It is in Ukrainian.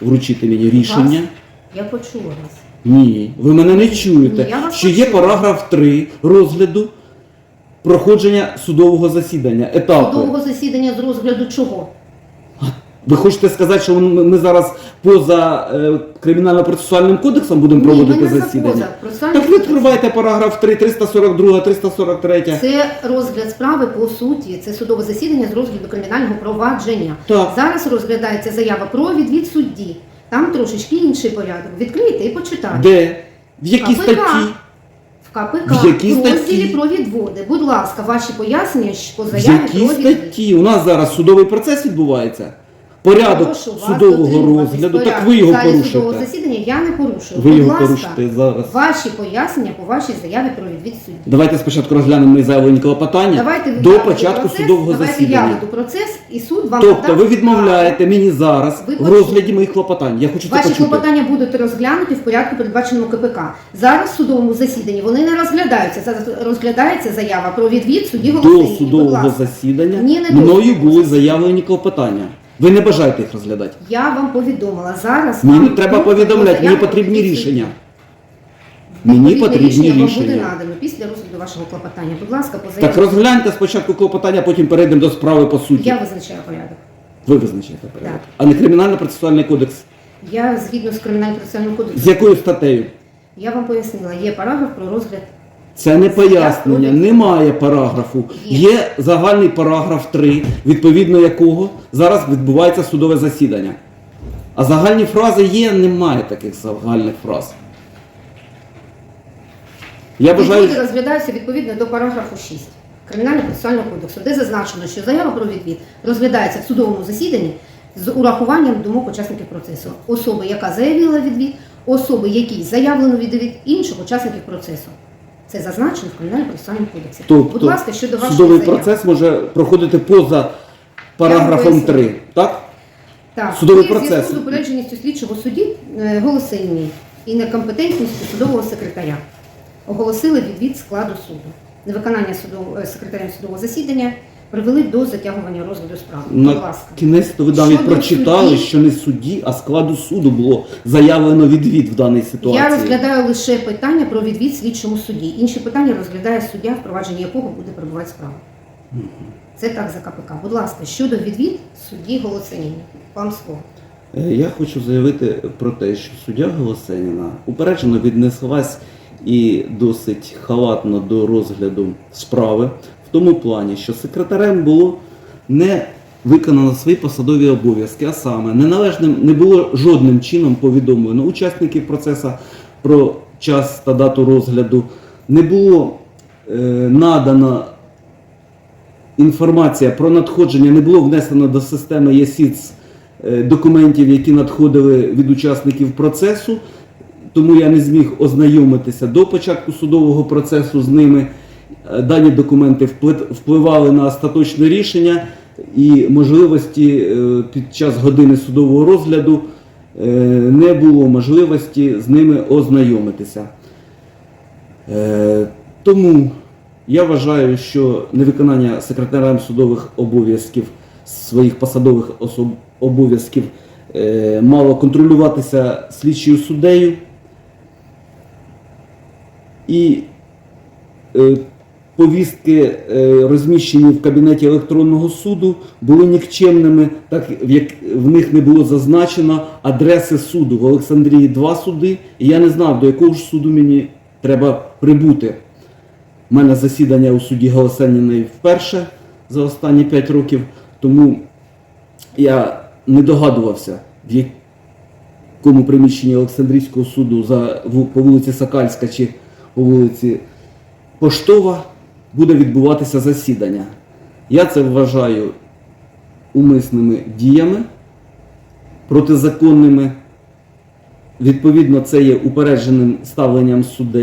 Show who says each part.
Speaker 1: вручити мені рішення.
Speaker 2: Я почула вас.
Speaker 1: Ні, ви мене не чуєте.
Speaker 2: Ні, я вас
Speaker 1: що є
Speaker 2: почула.
Speaker 1: параграф 3 розгляду проходження судового засідання, етапу.
Speaker 2: Судового засідання з розгляду чого?
Speaker 1: Ви хочете сказати, що ми зараз поза е, кримінально-процесуальним кодексом будемо
Speaker 2: Ні,
Speaker 1: проводити
Speaker 2: ми не
Speaker 1: засідання?
Speaker 2: поза.
Speaker 1: Так ви відкривайте параграф 3, 342, 343.
Speaker 2: Це розгляд справи по суті. Це судове засідання з розгляду кримінального провадження.
Speaker 1: Так.
Speaker 2: Зараз розглядається заява про відвід судді. Там трошечки інший порядок. Відкрийте і почитайте.
Speaker 1: Де? В якій
Speaker 2: КПК.
Speaker 1: статті?
Speaker 2: В КПК
Speaker 1: В якій
Speaker 2: в розділі
Speaker 1: статті?
Speaker 2: про відводи. Будь ласка, ваші пояснення по
Speaker 1: В
Speaker 2: заяві
Speaker 1: якій
Speaker 2: про відвід.
Speaker 1: статті? У нас зараз судовий процес відбувається. Порядок
Speaker 2: Прошу вас
Speaker 1: судового
Speaker 2: дотримуватись
Speaker 1: розгляду. Так
Speaker 2: порядку.
Speaker 1: ви його
Speaker 2: В залі судового
Speaker 1: порушуєте.
Speaker 2: засідання я не порушую.
Speaker 1: Ви
Speaker 2: Будь
Speaker 1: його
Speaker 2: ласка,
Speaker 1: порушите зараз.
Speaker 2: Ваші пояснення по вашій заяві про відвід судді.
Speaker 1: Давайте спочатку розглянемо мої заявлені клопотання
Speaker 2: Давайте ви
Speaker 1: до початку
Speaker 2: процес,
Speaker 1: судового
Speaker 2: давайте я
Speaker 1: засідання.
Speaker 2: веду процес і суд вам
Speaker 1: Тобто
Speaker 2: надасть
Speaker 1: ви відмовляєте мені зараз
Speaker 2: Ви
Speaker 1: в
Speaker 2: почули.
Speaker 1: розгляді моїх клопотань. Я хочу це
Speaker 2: Ваші
Speaker 1: почути.
Speaker 2: клопотання будуть розглянуті в порядку, передбаченому КПК. Зараз в судовому засіданні вони не розглядаються. Зараз розглядається заява про відвід судді
Speaker 1: До
Speaker 2: Голосині. Будь
Speaker 1: судового
Speaker 2: ласка.
Speaker 1: засідання
Speaker 2: Ні, не
Speaker 1: мною були заявлені клопотання. Ви не бажаєте їх розглядати.
Speaker 2: Я вам повідомила. Зараз
Speaker 1: Мені
Speaker 2: вам
Speaker 1: треба повідомляти, мені потрібні рішення. Мені
Speaker 2: Відповідне
Speaker 1: потрібні
Speaker 2: рішення вам буде
Speaker 1: рішення.
Speaker 2: надано після розгляду вашого клопотання. Будь ласка, по.
Speaker 1: Так розгляньте спочатку клопотання, потім перейдемо до справи по суті.
Speaker 2: Я визначаю порядок.
Speaker 1: Ви визначаєте порядок.
Speaker 2: Так.
Speaker 1: А не кримінально-процесуальний кодекс.
Speaker 2: Я згідно з кримінальним процесуальним
Speaker 1: З
Speaker 2: кодексом.
Speaker 1: якою статтею?
Speaker 2: Я вам пояснила, є параграф про розгляд.
Speaker 1: Це не пояснення, немає параграфу.
Speaker 2: Є.
Speaker 1: Загальний параграф 3, відповідно якого зараз відбувається судове засідання. А загальні фрази є, немає таких загальних фраз. Я бажаю.
Speaker 2: Відводи розглядаються відповідно до параграфу 6 Кримінального процесуального кодексу, де зазначено, що заява про відвід розглядається в судовому засіданні з урахуванням думок учасників процесу. Особи, яка заявила відвід, особи, якій заявлено відвід, інших учасників процесу. Це зазначено в Кримінальному процесуальному кодексі.
Speaker 1: Тобто
Speaker 2: Будь ласка, щодо вашої
Speaker 1: судовий
Speaker 2: заяви.
Speaker 1: процес може проходити поза параграфом 3, так?
Speaker 2: Так,
Speaker 1: Судовий
Speaker 2: і в зв'язку з упередженістю слідчого судді е, голосильні і некомпетентністю судового секретаря оголосили відвід складу суду. Невиконання судового, е, секретарем судового засідання привели до затягування розгляду справи. Будь
Speaker 1: На
Speaker 2: ласка.
Speaker 1: кінець то ви
Speaker 2: Щодо
Speaker 1: прочитали,
Speaker 2: судді-
Speaker 1: що не судді, а складу суду було заявлено відвід в даній ситуації.
Speaker 2: Я розглядаю лише питання про відвід слідчому судді. Інші питання розглядає суддя, впровадження якого буде перебувати справа. Це так за КПК. Будь ласка, щодо відвід судді Голосиніні. Вам слово.
Speaker 1: Е, Я хочу заявити про те, що суддя Голосеніна упереджено віднеслась і досить халатно до розгляду справи в тому плані, що секретарем було не виконано свої посадові обов'язки, а саме неналежним не було жодним чином повідомлено учасників процесу про час та дату розгляду, не було е, надано інформація про надходження не було внесено до системи ЄСІЦ е, документів, які надходили від учасників процесу, тому я не зміг ознайомитися до початку судового процесу з ними. Е, Дані документи впливали на остаточне рішення і можливості е, під час години судового розгляду е, не було можливості з ними ознайомитися. Тому я вважаю, що невиконання секретарем судових обов'язків своїх посадових обов'язків мало контролюватися слідчою суддею. І е, повістки, е, розміщені в кабінеті електронного суду, були нікчемними, так як в них не було зазначено адреси суду. В Олександрії два суди, і я не знав, до якого ж суду мені треба прибути. У мене засідання у суді Голосеніної вперше за останні 5 років, тому я не догадувався, в якому приміщенні Олександрійського суду за, по вулиці Сокальська чи по вулиці Поштова буде відбуватися засідання. Я це вважаю умисними діями, протизаконними. Відповідно, це є упередженим ставленням суддей.